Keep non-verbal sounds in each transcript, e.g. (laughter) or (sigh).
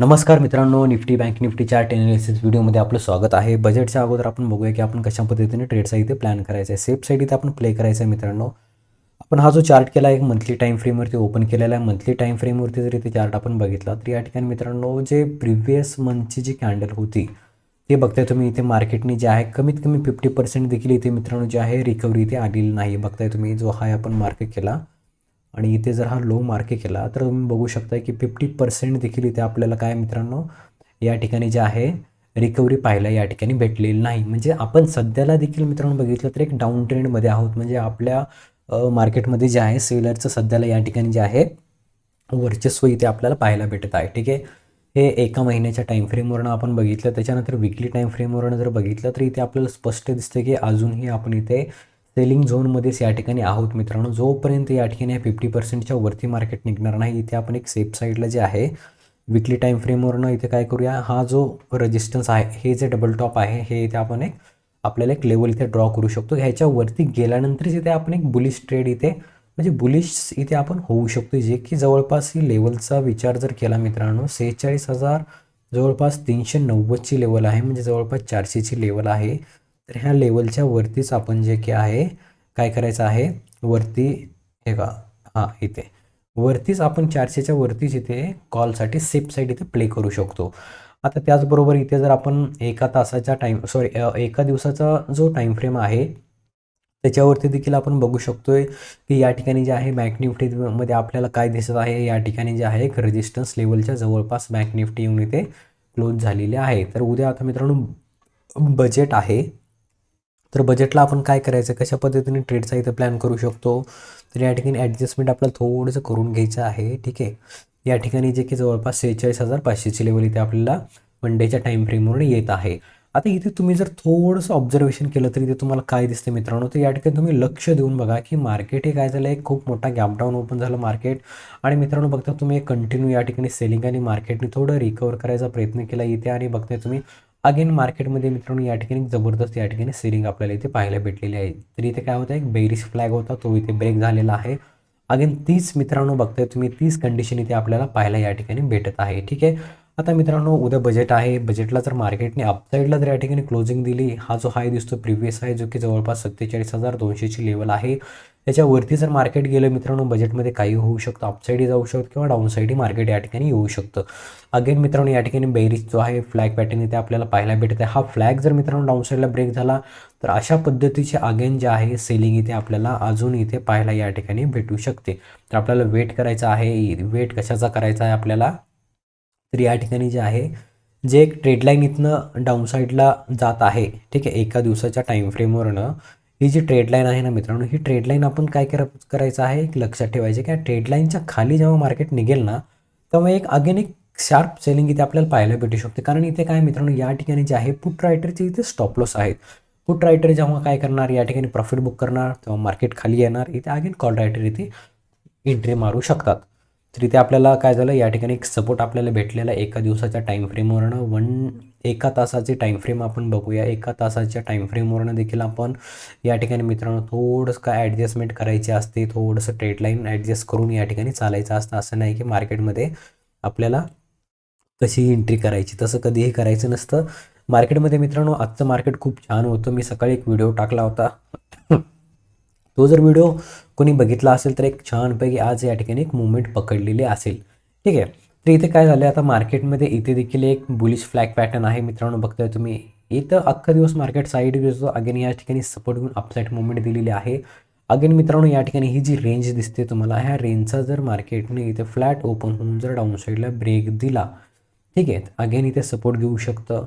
नमस्कार मित्रांनो Nifty bank Nifty chart analysis व्हिडिओमध्ये आपलं स्वागत आहे. बजेटच्या अगोदर आपण बघूया की आपण कशा पद्धतीने ट्रेडचा इथे प्लॅन करायचा आहे. सेफ साईड इथे आपण प्ले करायचा आहे मित्रांनो. आपण हा जो चार्ट केला एक मंथली टाईम फ्रेमवरती ओपन केलेला आहे. मंथली टाईम फ्रेमवरती जर इथे चार्ट आपण बघितला तर या ठिकाणी मित्रांनो जे प्रिव्हियस मंथची जी कॅन्डल होती ते बघताय तुम्ही इथे मार्केटने जे आहे कमीत कमी फिफ्टी पर्सेंट देखील इथे मित्रांनो जे आहे रिकव्हरी इथे आलेली नाही. बघताय तुम्ही जो हाय आपण मार्केट केला आणि इथे जर हा लो मार्के केला तर तुम्ही बघू शकता की फिफ्टी पर्सेंट देखील इथे आपल्याला काय मित्रांनो या ठिकाणी जे आहे रिकव्हरी पाहायला या ठिकाणी भेटलेली नाही. म्हणजे आपण सध्याला देखील मित्रांनो बघितलं तर एक डाऊन ट्रेंडमध्ये आहोत. म्हणजे आपल्या मार्केटमध्ये जे आहे सेलरचं सध्याला या ठिकाणी जे आहे वर्चस्व इथे आपल्याला पाहायला भेटत आहे. ठीक आहे? हे एका महिन्याच्या टाईम फ्रेमवरनं आपण बघितलं. त्याच्यानंतर विकली टाईम फ्रेमवरनं जर बघितलं तर इथे आपल्याला स्पष्ट दिसतं की अजूनही आपण इथे सेलिंग झोनमध्येच या ठिकाणी आहोत मित्रांनो. जोपर्यंत या ठिकाणी फिफ्टी पर्सेंटच्या वरती मार्केट निघणार नाही इथे आपण एक सेफ साईडला जे आहे विकली टाईम फ्रेमवरनं इथे काय करूया? हा जो रेजिस्टन्स आहे हे जे डबल टॉप आहे हे इथे आपण एक आपल्याला एक लेवल इथे ड्रॉ करू शकतो. ह्याच्यावरती गेल्यानंतरच इथे आपण एक बुलिश ट्रेड इथे म्हणजे बुलिश इथे आपण होऊ शकतो जे की जवळपास ही लेवलचा विचार जर केला मित्रांनो सेहेचाळीस हजार जवळपास तीनशे नव्वदची लेवल आहे म्हणजे जवळपास चारशेची लेवल आहे. तर ह्या लेवलच्या वरतीच आपण जे की आहे काय करायचं आहे? वरती हे का हां इथे. वरतीच आपण चारशेच्या वरतीच इथे कॉलसाठी सेफ साईड इथे प्ले करू शकतो. आता त्याचबरोबर इथे जर आपण एका तासाचा टाईम सॉरी एका दिवसाचा जो टाईम फ्रेम आहे त्याच्यावरती देखील आपण बघू शकतोय की या ठिकाणी जे आहे बँक निफ्टीमध्ये आपल्याला काय दिसत आहे? या ठिकाणी जे आहे एक रेजिस्टन्स लेवलच्या जवळपास बँक निफ्टी येऊन इथे क्लोज झालेले आहे. तर उद्या आता मित्रांनो बजेट आहे तर बजेटला आपण काय करायचं? कशा पद्धतीने ट्रेडचा इथं प्लॅन करू शकतो? तर या ठिकाणी ॲडजस्टमेंट आपल्याला थोडंसं करून घ्यायचं आहे ठीक आहे? या ठिकाणी जे की जवळपास सेहेचाळीस हजार पाचशेची लेवल इथे आपल्याला वन डेच्या टाईम फ्रेमवरून येत आहे. आता इथे तुम्ही जर थोडंसं ऑब्झर्वेशन केलं तरी इथे तुम्हाला काय दिसतं मित्रांनो? तर या ठिकाणी तुम्ही लक्ष देऊन बघा की मार्केट हे काय झालं? एक खूप मोठा गॅपडाऊन ओपन झालं मार्केट आणि मित्रांनो बघता तुम्ही कंटिन्यू या ठिकाणी सेलिंग आणि मार्केटने थोडं रिकवर करायचा प्रयत्न केला इथे आणि बघताय तुम्ही अगेन मार्केटमध्ये मित्रांनो या ठिकाणी जबरदस्त या ठिकाणी सेलिंग आपल्याला इथे पाहायला भेटलेली आहे. तर इथे काय होतं एक बेरीस फ्लॅग होता तो इथे ब्रेक झालेला आहे. अगेन तीच मित्रांनो बघताय तुम्ही तीच कंडिशन इथे आपल्याला पाहायला या ठिकाणी भेटत आहे. ठीक आहे? आता मित्रांनो उद्या बजेट आहे. बजेटला जर मार्केटने अपसाईडला जर या ठिकाणी क्लोजिंग दिली हा जो हाय दिसतो प्रिव्हियस आहे जो की जवळपास सत्तेचाळीस हजार दोनशेची लेवल आहे. त्याच्यावरती जर मार्केट गेलं मित्रांनो बजेटमध्ये काही होऊ शकतं. अपसाईडही जाऊ शकतं किंवा डाऊनसाईडही मार्केट या ठिकाणी येऊ शकतं. अगेन मित्रांनो या ठिकाणी बेरीज जो आहे फ्लॅग पॅटर्न इथे आपल्याला पाहायला भेटत आहे हा फ्लॅग जर मित्रांनो डाऊनसाईडला ब्रेक झाला तर अशा पद्धतीचे अगेन जे आहे सेलिंग इथे आपल्याला अजून इथे पाहायला या ठिकाणी भेटू शकते. तर आपल्याला वेट करायचं आहे. वेट कशाचा करायचा आहे आपल्याला? तर या ठिकाणी जे आहे जे एक ट्रेडलाईन इथनं डाऊनसाईडला जात आहे ठीक आहे एका दिवसाच्या टाईम फ्रेमवरनं ही जी ट्रेडलाईन आहे ना मित्रांनो ही ट्रेडलाईन आपण काय करा करायचं आहे एक लक्षात ठेवायचं की ट्रेडलाईनच्या खाली जेव्हा मार्केट निघेल ना तेव्हा एक अगेन एक शार्प सेलिंग इथे आपल्याला पाहायला भेटू शकते. कारण इथे काय मित्रांनो या ठिकाणी जे आहे पुट रायटरचे इथे स्टॉप लॉस आहेत. पुट रायटर जेव्हा काय करणार या ठिकाणी प्रॉफिट बुक करणार तेव्हा मार्केट खाली येणार इथे अगेन कॉल रायटर इथे एंट्री मारू शकतात. तर इथे आपल्याला काय झालं या ठिकाणी एक सपोर्ट आपल्याला भेटलेला एका दिवसाच्या टाईमफ्रेमवरनं वन एका तासाचे टाईमफ्रेम आपण बघूया. एका तासाच्या टाईमफ्रेमवरनं देखील आपण या ठिकाणी मित्रांनो थोडंसं काय ॲडजस्टमेंट करायची असते थोडंसं ट्रेडलाईन ॲडजस्ट करून या ठिकाणी चालायचं असतं. असं नाही की मार्केटमध्ये आपल्याला कशी एंट्री करायची तसं कधीही करायचं नसतं. मार्केटमध्ये मित्रांनो आजचं मार्केट खूप छान होतं. मी सकाळी एक व्हिडिओ टाकला होता. तो जर व्हिडिओ कोणी बघितला असेल तर एक छानपैकी आज या ठिकाणी एक मुवमेंट पकडलेली असेल. ठीक आहे? तर इथे काय झालं आता मार्केटमध्ये इथे देखील एक बुलिश फ्लॅग पॅटर्न आहे. मित्रांनो बघताय तुम्ही. इथं अख्खा दिवस मार्केट साईड दिसतो अगेन या ठिकाणी सपोर्ट घेऊन अपसाईड मुवमेंट दिलेली आहे. अगेन मित्रांनो या ठिकाणी ही जी रेंज दिसते तुम्हाला ह्या रेंजचा जर मार्केटने इथे फ्लॅट ओपन होऊन जर डाऊन साईडला ब्रेक दिला ठीक आहे? अगेन इथे सपोर्ट घेऊ शकतं.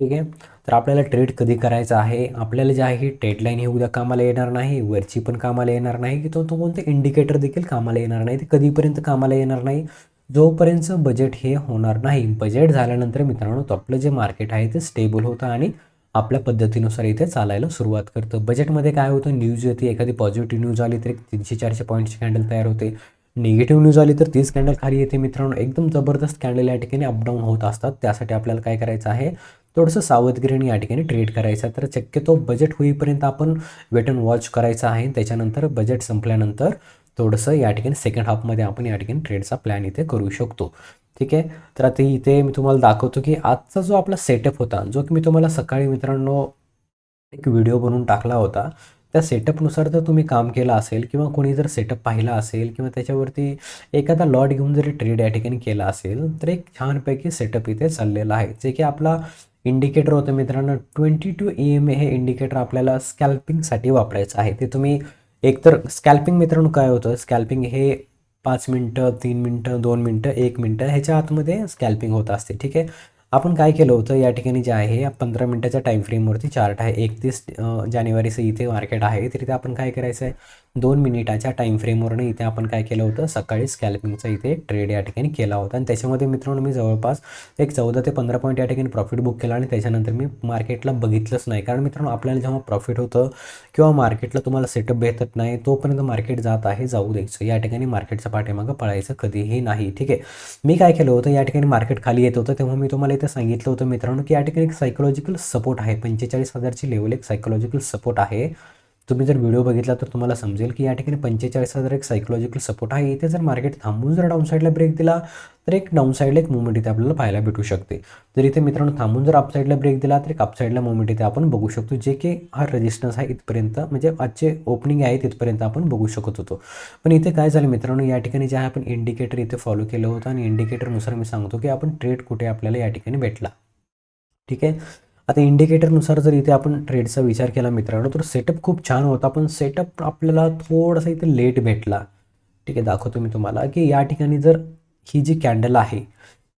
ठीक आहे? तर आपल्याला ट्रेड कधी करायचा आहे? आपल्याला जे आहे ट्रेडलाईन हे उद्या कामाला येणार नाही वरची पण कामाला येणार नाही की तो तो कोणते इंडिकेटर देखील कामाला येणार नाही ते कधीपर्यंत कामाला येणार नाही जोपर्यंत बजेट हे होणार नाही. बजेट झाल्यानंतर मित्रांनो तो आपलं जे मार्केट आहे ते स्टेबल होतं आणि आपल्या पद्धतीनुसार इथे चालायला सुरुवात करतं. बजेटमध्ये काय होतं? न्यूज येते एखादी पॉझिटिव्ह न्यूज आली तर एक तीनशे चारशे पॉईंटची कॅन्डल तयार होते. निगेटिव्ह न्यूज आली तर तीच कॅन्डल खाली येते मित्रांनो. एकदम जबरदस्त कॅन्डल या ठिकाणी अपडाऊन होत असतात. त्यासाठी आपल्याला काय करायचं आहे? थोडंसं सावधगिरीने या ठिकाणी ट्रेड करायचा. तर शक्यतो बजेट होईपर्यंत आपण वेट अँड वॉच करायचा आहे. त्याच्यानंतर बजेट संपल्यानंतर थोडंसं या ठिकाणी सेकंड हाफमध्ये आपण या ठिकाणी ट्रेडचा प्लॅन इथे करू शकतो. ठीक आहे? तर आता इथे मी तुम्हाला दाखवतो की आजचा जो आपला सेटअप होता जो की मी तुम्हाला सकाळी मित्रांनो एक व्हिडिओ बनवून टाकला होता त्या सेटअपनुसार जर तुम्ही काम केलं असेल किंवा कोणी जर सेटअप पाहिला असेल किंवा त्याच्यावरती एखादा लॉट घेऊन जरी ट्रेड या ठिकाणी केला असेल तर एक छानपैकी सेटअप इथे चाललेला आहे. जे की आपला इंडिकेटर होतं मित्रांनो. Twenty two E M A हे इंडिकेटर आपल्याला स्कॅल्पिंगसाठी वापरायचं आहे. ते तुम्ही एकतर स्कॅल्पिंग मित्रांनो काय होतं? स्कॅल्पिंग हे पाच मिनटं तीन मिनटं दोन मिनटं एक मिनटं ह्याच्या आतमध्ये स्कॅल्पिंग होत असते. ठीक आहे? आपण काय केलं होतं? या ठिकाणी जे आहे पंधरा मिनटाच्या टाईम फ्रेमवरती चार्ट आहे. एकतीस जानेवारीचं इथे मार्केट आहे. तिथे आपण काय करायचं आहे दोन मिनिटाच्या टाईम फ्रेमवरनं इथे आपण काय केलं होतं? सकाळी स्कॅल्पिंगचा इथे ट्रेड या ठिकाणी केला होता. आणि त्याच्यामध्ये मित्रांनो मी जवळपास एक चौदा ते पंधरा पॉईंट या ठिकाणी प्रॉफिट बुक केला आणि त्याच्यानंतर मी मार्केटला बघितलंच नाही. कारण मित्रांनो आपल्याला जेव्हा प्रॉफिट होतं किंवा मार्केटला तुम्हाला सेटअप भेटत नाही तोपर्यंत मार्केट जात आहे जाऊ द्यायचं या ठिकाणी मार्केटच्या पाठीमागं पळायचं कधीही नाही. ठीक आहे? मी काय केलं होतं? या ठिकाणी मार्केट खाली येत होतं. तेव्हा मी तुम्हाला इथं सांगितलं होतं मित्रांनो की या ठिकाणी एक सायकोलॉजिकल सपोर्ट आहे. पंचेचाळीस हजारची लेवल एक सायकोलॉजिकल सपोर्ट आहे. तुम्ही जर व्हिडिओ बघितला तर तुम्हाला समजेल की या ठिकाणी पंचेचाळीस हजार एक सायकोलॉजिकल सपोर्ट आहे इथे जर मार्केट थांबून जर डाऊनसाईडला ब्रेक दिला तर एक डाऊनसाईडला एक मुवमेंट इथे आपल्याला पाहायला भेटू शकते. जर इथे मित्रांनो थांबून जर अपसाईडला ब्रेक दिला तर एक अपसाईडला मुवमेंट इथे आपण बघू शकतो जे की हा रेजिस्टन्स आहे इथपर्यंत म्हणजे आजचे ओपनिंग आहे तिथपर्यंत आपण बघू शकत होतो. पण इथे काय झालं मित्रांनो या ठिकाणी जे आहे आपण इंडिकेटर इथे फॉलो केलं होतं आणि इंडिकेटरनुसार मी सांगतो की आपण ट्रेड कुठे आपल्याला या ठिकाणी भेटला. ठीक आहे? आता इंडिकेटरनुसार जर इथे आपण ट्रेडचा विचार केला मित्रांनो तर सेटअप खूप छान होता पण सेटअप आपल्याला थोडासा इथे लेट भेटला. ठीक आहे दाखवतो मी तुम्हाला की या ठिकाणी जर ही जी कॅन्डल आहे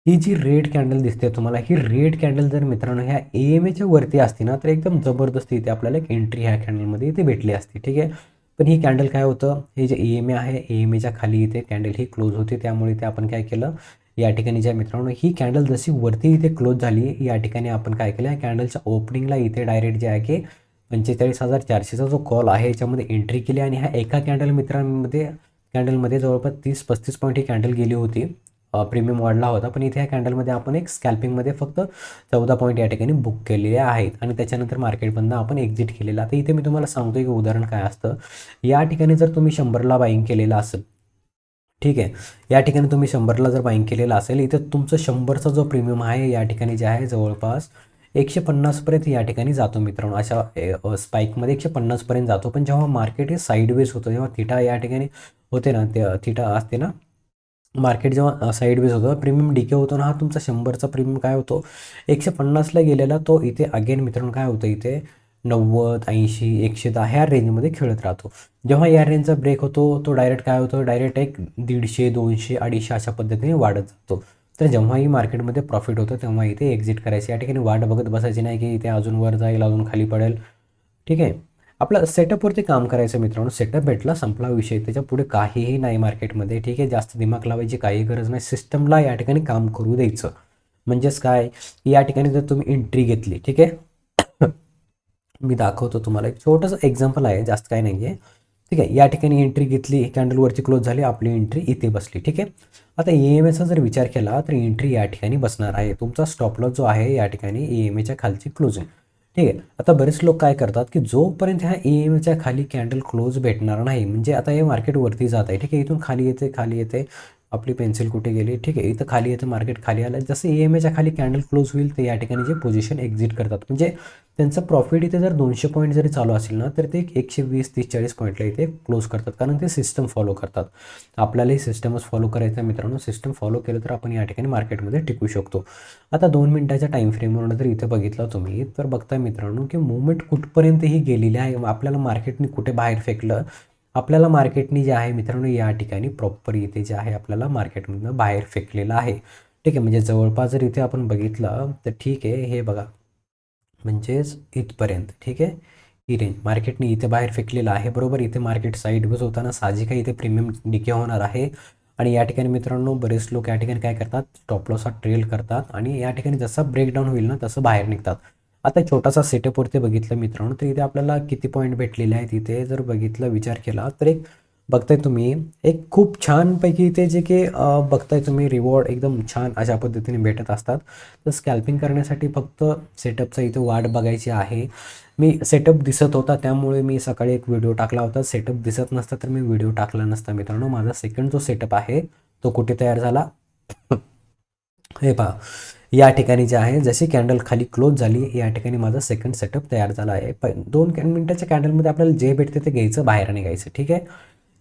ही जी रेड कॅन्डल दिसते तुम्हाला ही रेड कॅन्डल जर मित्रांनो ह्या ए एम एच्या वरती असती ना तर एकदम जबरदस्त इथे आपल्याला एक एंट्री ह्या कॅन्डलमध्ये इथे भेटली असती. ठीक आहे पण ही कॅन्डल काय होतं हे जे ए एम ए आहे ए एम एच्या खाली इथे कॅन्डल ही क्लोज होते त्यामुळे इथे आपण काय केलं या ठिकाणी ज्या मित्रांनो ही कॅन्डल जशी वरती इथे क्लोज झाली या ठिकाणी आपण काय केलं या कॅन्डलच्या ओपनिंगला इथे डायरेक्ट जे आहे की पंचेचाळीस हजार चारशेचा जो कॉल आहे याच्यामध्ये एंट्री केली आणि ह्या एका कॅन्डल मित्रांमध्ये कॅन्डलमध्ये जवळपास तीस पस्तीस पॉईंट ही कॅन्डल गेली होती. प्रीमियम वाढला होता पण इथे ह्या कॅन्डलमध्ये आपण एक स्कॅल्पिंगमध्ये फक्त चौदा पॉईंट या ठिकाणी बुक केलेले आहेत. आणि त्याच्यानंतर मार्केटमधनं आपण एक्झिट केलेलं. आता इथे मी तुम्हाला सांगतो की उदाहरण काय असतं. या ठिकाणी जर तुम्ही शंभरला बाईंग केलेलं असेल ठीक आहे. या ठिकाणी तुम्ही शंभरला जर बाईंग केलेलं असेल इथं तुमचं शंभरचा जो प्रीमियम आहे या ठिकाणी जे आहे जवळपास एकशे पन्नासपर्यंत या ठिकाणी जातो मित्रांनो. अशा स्पाईकमध्ये एकशे पन्नासपर्यंत जातो. पण जेव्हा मार्केट हे साईडवेज होतं जेव्हा थिटा या ठिकाणी होते ना ते थिटा असते ना मार्केट जेव्हा साईडवेज होतं प्रीमियम डिके होतो ना हा तुमचा शंभरचा प्रीमियम काय होतो? एकशे पन्नासला गेलेला तो इथे अगेन मित्रांनो काय होतं इथे? नव्वद ऐंशी एकशे दहा ह्या रेंजमध्ये खेळत राहतो. जेव्हा या रेंजचा ब्रेक होतो तो डायरेक्ट काय होतो? डायरेक्ट एक दीडशे दोनशे अडीचशे अशा पद्धतीने वाढत जातो. तर जेव्हाही मार्केटमध्ये प्रॉफिट होतं तेव्हा इथे एक्झिट करायची. या ठिकाणी वाट बघत बसायची नाही की इथे अजून वर जाईल अजून खाली पडेल. ठीक आहे? आपलं सेटअपवरती काम करायचं मित्रांनो. सेटअप भेटला संपला विषय. त्याच्या पुढे काहीही नाही मार्केटमध्ये ठीक आहे? जास्त दिमाग लावायची काही गरज नाही. सिस्टमला या ठिकाणी काम करू द्यायचं. म्हणजेच काय? या ठिकाणी जर तुम्ही एंट्री घेतली ठीक आहे? मी दाखवतो तुम्हाला. एक छोटंसं एक्झाम्पल आहे जास्त काही नाही आहे ठीक आहे या ठिकाणी एंट्री घेतली कॅन्डलवरची क्लोज झाली आपली एंट्री इथे बसली. ठीक आहे? आता ई एम एचा जर विचार केला तर एंट्री या ठिकाणी बसणार आहे. तुमचा स्टॉप लॉस जो आहे या ठिकाणी ई एम एच्या खालची क्लोजिंग ठीक आहे? आता बरेच लोक काय करतात की जोपर्यंत ह्या ई एम एच्या खाली कॅन्डल क्लोज भेटणार नाही म्हणजे आता हे मार्केट वरती जात आहे. ठीक आहे? इथून खाली येते खाली येते. आपली पेन्सिल कुठे गेली? ठीक आहे इथं खाली येतं मार्केट खाली आलं जसं ई एम एच्या खाली कॅन्डल क्लोज होईल तर या ठिकाणी जे पोझिशन एक्झिट करतात. म्हणजे त्यांचं प्रॉफिट इथे जर दोनशे पॉईंट जरी चालू असेल ना तर ते एकशे वीस तीस चाळीस पॉईंटला इथे क्लोज करतात. कारण ते सिस्टम फॉलो करतात. आपल्यालाही सिस्टमच फॉलो करायचं आहे मित्रांनो. सिस्टम फॉलो केलं तर आपण या ठिकाणी मार्केटमध्ये टिकू शकतो. आता दोन मिनटाच्या टाईम फ्रेमवरून जर इथं बघितलं तुम्ही तर बघताय मित्रांनो की मुवमेंट कुठपर्यंत ही गेलेली आहे. आपल्याला मार्केटने कुठे बाहेर फेकलं आपल्याला मार्केटनी जे आहे मित्रांनो या ठिकाणी प्रॉपर इथे जे आहे आपल्याला मार्केटमधनं बाहेर फेकलेलं आहे. ठीक आहे म्हणजे जवळपास जर इथे आपण बघितलं तर ठीक आहे हे बघा. म्हणजेच इथपर्यंत ठीक आहे? ही रेंज मार्केटने इथे बाहेर फेकलेलं आहे बरोबर? इथे मार्केट साईडवेज होताना साहजिक इथे प्रीमियम डिके होणार आहे. आणि या ठिकाणी मित्रांनो बरेच लोक या ठिकाणी काय करतात? स्टॉप हा ट्रेल करतात आणि या ठिकाणी जसा ब्रेकडाऊन होईल ना तसं बाहेर निघतात. आता छोटासा सेटअपवरती बघितलं मित्रांनो तर इथे आपल्याला किती पॉईंट भेटलेले आहेत इथे? जर बघितलं विचार केला तर एक बघताय तुम्ही एक खूप छानपैकी इथे जे की बघताय तुम्ही रिवॉर्ड एकदम छान अशा पद्धतीने भेटत असतात. तर स्कॅल्पिंग करण्यासाठी फक्त सेटअपचा इथे वाट बघायची आहे. मी सेटअप दिसत होता त्यामुळे मी सकाळी एक व्हिडिओ टाकला होता. सेटअप दिसत नसता तर मी व्हिडिओ टाकला नसता मित्रांनो. माझा सेकंड जो सेटअप आहे तो कुठे तयार झाला? हे पहा. या ठिकाणी जे आहे जशी कॅन्डल खाली क्लोज झाली या ठिकाणी माझा सेकंड सेटअप तयार झाला आहे. प दोन कॅन मिनटाच्या कॅन्डलमध्ये आपल्याला जे भेटते ते घ्यायचं बाहेर निघायचं ठीक आहे?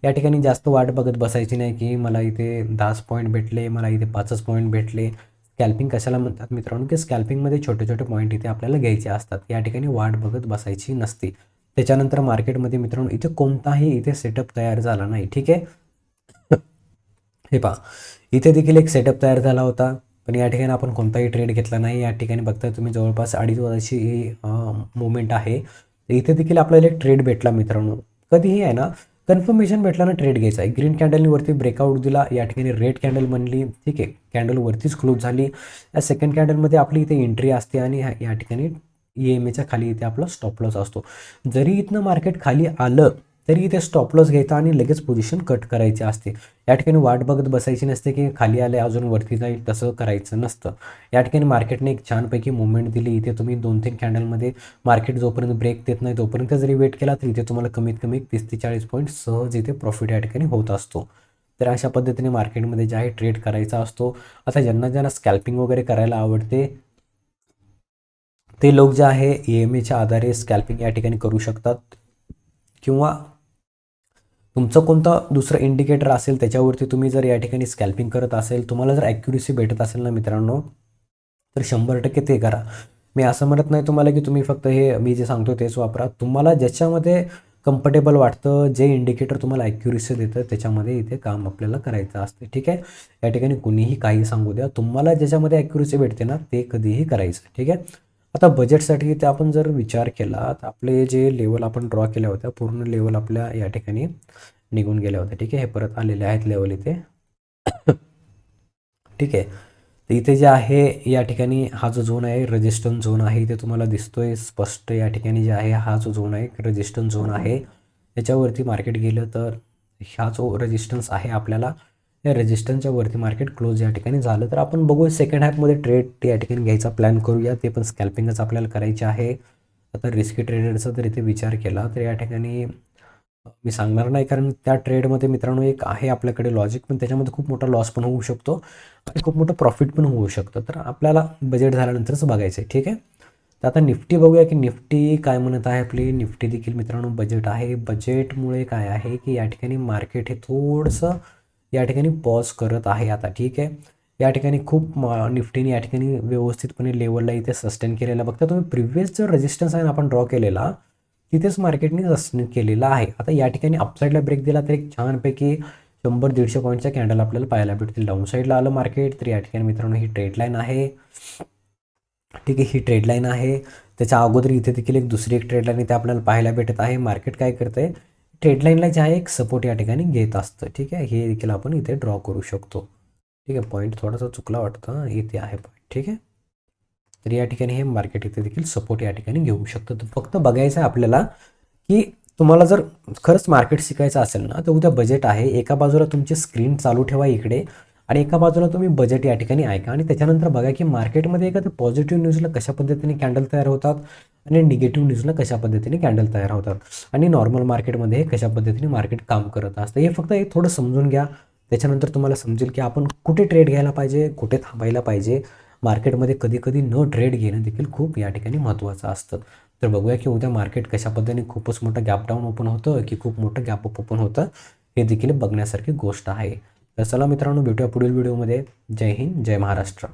या ठिकाणी जास्त वाट बघत बसायची नाही की मला इथे दहाच पॉईंट भेटले मला इथे पाचच पॉईंट भेटले. स्कॅल्पिंग कशाला म्हणतात मित्रांनो? की स्कॅल्पिंगमध्ये छोटे छोटे पॉईंट इथे आपल्याला घ्यायचे असतात. या ठिकाणी वाट बघत बसायची नसते. त्याच्यानंतर मार्केटमध्ये मित्रांनो इथे कोणताही इथे सेटअप तयार झाला नाही ठीक आहे? हे पहा. इथे देखील एक सेटअप तयार झाला होता. पण या ठिकाणी आपण कोणताही ट्रेड घेतला नाही. या ठिकाणी बघताय तुम्ही जवळपास अडीच वर्षाची ही मुवमेंट आहे. इथे देखील आपल्याला एक ट्रेड भेटला मित्रांनो. कधीही आहे ना कन्फर्मेशन भेटला ना ट्रेड घ्यायचा. आहे ग्रीन कॅन्डलवरती ब्रेकआउट दिला. या ठिकाणी रेड कॅन्डल बनली. ठीक आहे. कॅन्डलवरतीच क्लोज झाली. या सेकंड कॅन्डलमध्ये आपली इथे एंट्री असते आणि या ठिकाणी ई एम एच्या खाली इथे आपला स्टॉप लॉस असतो. जरी इथनं मार्केट खाली आलं तरी इथे स्टॉप लॉस घ्यायचा आणि लगेच पोझिशन कट करायची असते. या ठिकाणी वाट बघत बसायची नसते की खाली आले अजून वरती जाईल तसं करायचं नसतं. या ठिकाणी मार्केटने एक छानपैकी मुवमेंट दिली. इथे तुम्ही दोन तीन कॅन्डलमध्ये मार्केट जोपर्यंत ब्रेक देत नाही तोपर्यंत जरी वेट केला तरी इथे तुम्हाला कमीत कमी तीस ते चाळीस पॉईंट सहज इथे प्रॉफिट या ठिकाणी होत असतो. तर अशा पद्धतीने मार्केटमध्ये जे आहे ट्रेड करायचा असतो. आता ज्यांना ज्यांना स्कॅल्पिंग वगैरे करायला आवडते ते लोक जे आहे ई एम एच्या आधारे स्कॅल्पिंग या ठिकाणी करू शकतात. किंवा तुमचं कोणतं दुसरं इंडिकेटर असेल त्याच्यावरती तुम्ही जर या ठिकाणी स्कॅल्पिंग करत असेल तुम्हाला जर ॲक्युरेसी भेटत असेल ना मित्रांनो तर शंभर टक्के ते करा. मी असं म्हणत नाही तुम्हाला की तुम्ही फक्त हे मी जे सांगतो तेच वापरा. तुम्हाला ज्याच्यामध्ये कम्फर्टेबल वाटतं जे इंडिकेटर तुम्हाला ॲक्युरेसी देतं त्याच्यामध्ये इथे काम आपल्याला करायचं असते. ठीक आहे? या ठिकाणी कुणीही काही सांगू द्या. तुम्हाला ज्याच्यामध्ये ॲक्युरेसी भेटते ना ते कधीही करायचं. ठीक आहे? आता बजेटसाठी इथे आपण जर विचार केला तर आपले जे लेवल आपण ड्रॉ केल्या होत्या पूर्ण लेवल आपल्या या ठिकाणी निघून गेल्या होत्या. ठीक आहे? हे परत आलेले आहेत लेवल इथे. (coughs) ठीक आहे? तर इथे जे आहे या ठिकाणी हा जो झोन आहे रजिस्टन्स झोन आहे इथे तुम्हाला दिसतोय स्पष्ट. या ठिकाणी जे आहे हा जो झोन आहे रजिस्टन्स झोन आहे. त्याच्यावरती मार्केट गेलं तर हा जो रेजिस्टन्स आहे आपल्याला या रेजिस्टन्सच्या वरती मार्केट क्लोज या ठिकाणी झालं. तर आपण बघू सेकंड हॅपमध्ये ट्रेड या ठिकाणी घ्यायचा प्लॅन करूया. ते पण स्कॅल्पिंगच आपल्याला करायचे आहे. आता रिस्की ट्रेडरचा जर इथे विचार केला. तर या ठिकाणी मी सांगणार नाही कारण त्या ट्रेडमध्ये मित्रांनो एक आहे आपल्याकडे लॉजिक पण त्याच्यामध्ये खूप मोठा लॉस पण होऊ शकतो आणि खूप मोठं प्रॉफिट पण होऊ शकतं. तर आपल्याला बजेट झाल्यानंतरच बघायचं आहे. ठीक आहे? तर आता निफ्टी बघूया की निफ्टी काय म्हणत आहे आपली. निफ्टी देखील मित्रांनो बजेट आहे. बजेटमुळे काय आहे की या ठिकाणी मार्केट हे थोडंसं या ठिकाणी पॉज करत आहे आता ठीक आहे? या ठिकाणी खूप निफ्टीने या ठिकाणी व्यवस्थितपणे लेवलला इथे सस्टेन केलेला बघता तुम्ही प्रिव्हियस जो रेजिस्टन्स आहे ना आपण ड्रॉ केलेला तिथेच मार्केटने सस्टेन केलेला आहे. आता या ठिकाणी अपसाईडला ब्रेक दिला तर एक छानपैकी शंभर दीडशे पॉईंटचा कॅन्डल आपल्याला पाहायला भेटतील. डाऊन साईडला आलं मार्केट तर या ठिकाणी मित्रांनो ही ट्रेड लाईन आहे. ठीक आहे ही ट्रेड लाईन आहे. त्याच्या अगोदर इथे देखील एक दुसरी एक ट्रेड लाईन इथे आपल्याला पाहायला भेटत आहे. मार्केट काय करतं आहे ट्रेडलाईनला जे आहे एक सपोर्ट या ठिकाणी घेत असतं. ठीक आहे? हे देखील आपण इथे ड्रॉ करू शकतो. ठीक आहे? पॉईंट थोडासा चुकला वाटतं. इथे आहे पॉईंट ठीक आहे? तर या ठिकाणी हे मार्केट इथे देखील सपोर्ट या ठिकाणी घेऊ शकतं. तर फक्त बघायचं आहे आपल्याला की तुम्हाला जर खरंच मार्केट शिकायचं असेल ना तर उद्या बजेट आहे. एका बाजूला तुमची स्क्रीन चालू ठेवा इकडे. आणि एका बाजूला तुम्ही बजेट या ठिकाणी ऐका आणि त्याच्यानंतर बघा की मार्केटमध्ये एखाद्या पॉझिटिव्ह न्यूजला कशा पद्धतीने कॅन्डल तयार होतात आणि निगेटिव्ह न्यूजला कशा पद्धतीने कॅन्डल तयार होतात आणि नॉर्मल मार्केटमध्ये हे कशा पद्धतीने मार्केट काम करत असतं. हे फक्त हे थोडं समजून घ्या. त्याच्यानंतर तुम्हाला समजेल की आपण कुठे ट्रेड घ्यायला पाहिजे कुठे थांबायला पाहिजे. मार्केटमध्ये कधी कधी न ट्रेड घेणं देखील खूप या ठिकाणी महत्त्वाचं असतं. तर बघूया की उद्या मार्केट कशा पद्धतीने खूपच मोठं गॅप डाऊन ओपन होतं की खूप मोठं गॅप अप ओपन होतं हे देखील बघण्यासारखी गोष्ट आहे. तर चला मित्रांनो भेटूया पुढील व्हिडिओमध्ये. जय हिंद जय महाराष्ट्र.